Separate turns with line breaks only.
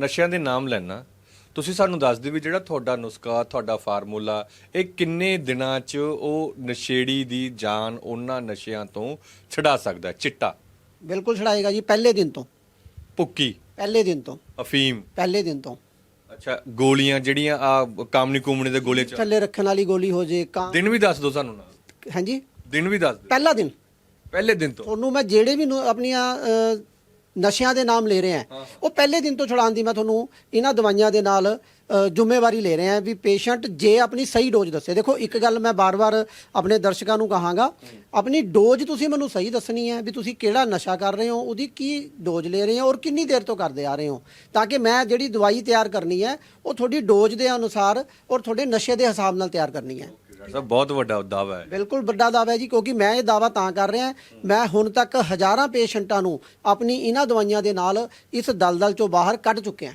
ਨਸ਼ਿਆਂ ਦੇ ਨਾਮ ਲੈਣਾ ਤੁਸੀਂ ਸਾਨੂੰ ਦੱਸ ਦਿਓ ਵੀ ਜਿਹੜਾ ਤੁਹਾਡਾ ਨੁਸਖਾ ਤੁਹਾਡਾ ਫਾਰਮੂਲਾ ਇਹ ਕਿੰਨੇ ਦਿਨਾਂ 'ਚ ਉਹ ਨਸ਼ੇੜੀ ਦੀ ਜਾਨ ਉਹਨਾਂ ਨਸ਼ਿਆਂ ਤੋਂ ਛਡਾ ਸਕਦਾ? ਚਿੱਟਾ।
ਬਿਲਕੁਲ ਛੜਾਏਗਾ ਜੀ ਪਹਿਲੇ ਦਿਨ ਤੋਂ।
ਭੁੱਕੀ।
ਪਹਿਲੇ ਦਿਨ ਤੋਂ।
ਅਫੀਮ।
ਪਹਿਲੇ ਦਿਨ ਤੋਂ।
ਅੱਛਾ ਗੋਲੀਆਂ ਜਿਹੜੀਆਂ ਆ ਕਾਮਨੀ ਕੂਮਣੀ ਦੇ ਗੋਲੇ ਚ।
ਥੱਲੇ ਰੱਖਣ ਵਾਲੀ ਗੋਲੀ ਹੋ ਜੇ ਕਾਂ
ਦਿਨ ਵੀ ਦੱਸ ਦਿਓ ਸਾਨੂੰ ਨਾਲ।
ਹਾਂਜੀ।
ਦਿਨ ਵੀ ਦੱਸ ਦਿਓ।
ਪਹਿਲਾ ਦਿਨ।
ਪਹਿਲੇ ਦਿਨ ਤੋਂ।
ਤੁਹਾਨੂੰ ਮੈਂ ਜਿਹੜੇ ਵੀ ਨੂੰ- ਆਪਣੀਆਂ ਨਸ਼ਿਆਂ ਦੇ ਨਾਮ ਲੈ ਰਹੇ ਆ। ਉਹ ਪਹਿਲੇ ਦਿਨ ਤੋਂ ਛੁਡਾਉਣ ਦੀ ਮੈਂ ਤੁਹਾਨੂੰ ਇਹਨਾਂ ਦਵਾਈਆਂ ਦੇ ਨਾਲ ਜ਼ਿੰਮੇਵਾਰੀ ਲੈ ਰਹੇ ਆ ਵੀ ਪੇਸ਼ੈਂਟ ਜੇ ਆਪਣੀ ਸਹੀ ਡੋਜ਼ ਦੱਸੇ। ਦੇਖੋ ਇੱਕ ਗੱਲ ਮੈਂ ਬਾਰ-ਬਾਰ ਆਪਣੇ ਦਰਸ਼ਕਾਂ ਨੂੰ ਕਹਾਂਗਾ ਆਪਣੀ ਡੋਜ਼ ਤੁਸੀਂ ਮੈਨੂੰ ਸਹੀ ਦੱਸਣੀ ਹੈ ਵੀ ਤੁਸੀਂ ਕਿਹੜਾ ਨਸ਼ਾ ਕਰ ਰਹੇ ਹੋ ਉਹਦੀ ਕੀ ਡੋਜ਼ ਲੈ ਰਹੇ ਹੋ ਔਰ ਕਿੰਨੀ ਦੇਰ ਤੋਂ ਕਰਦੇ ਆ ਰਹੇ ਹੋ। ਤਾਂ ਕਿ ਮੈਂ ਜਿਹੜੀ ਦਵਾਈ ਤਿਆਰ ਕਰਨੀ ਹੈ ਉਹ ਤੁਹਾਡੀ ਡੋਜ਼ ਦੇ ਅਨੁਸਾਰ ਔਰ ਤੁਹਾਡੇ ਨਸ਼ੇ ਦੇ ਹਿਸਾਬ ਨਾਲ ਤਿਆਰ ਕਰਨੀ ਹੈ।
ਡਾਕਟਰ ਸਾਹਿਬ, ਬਹੁਤ ਵੱਡਾ ਦਾਅਵਾ ਹੈ।
ਬਿਲਕੁਲ ਵੱਡਾ ਦਾਅਵਾ ਹੈ ਜੀ, ਕਿਉਂਕਿ ਮੈਂ ਇਹ ਦਾਅਵਾ ਤਾਂ ਕਰ ਰਿਹਾ, ਮੈਂ ਹੁਣ ਤੱਕ ਹਜ਼ਾਰਾਂ ਪੇਸ਼ੈਂਟਾਂ ਨੂੰ ਆਪਣੀ ਇਹਨਾਂ ਦਵਾਈਆਂ ਦੇ ਨਾਲ ਇਸ ਦਲਦਲ ਚੋਂ ਬਾਹਰ ਕੱਢ ਚੁੱਕਿਆ।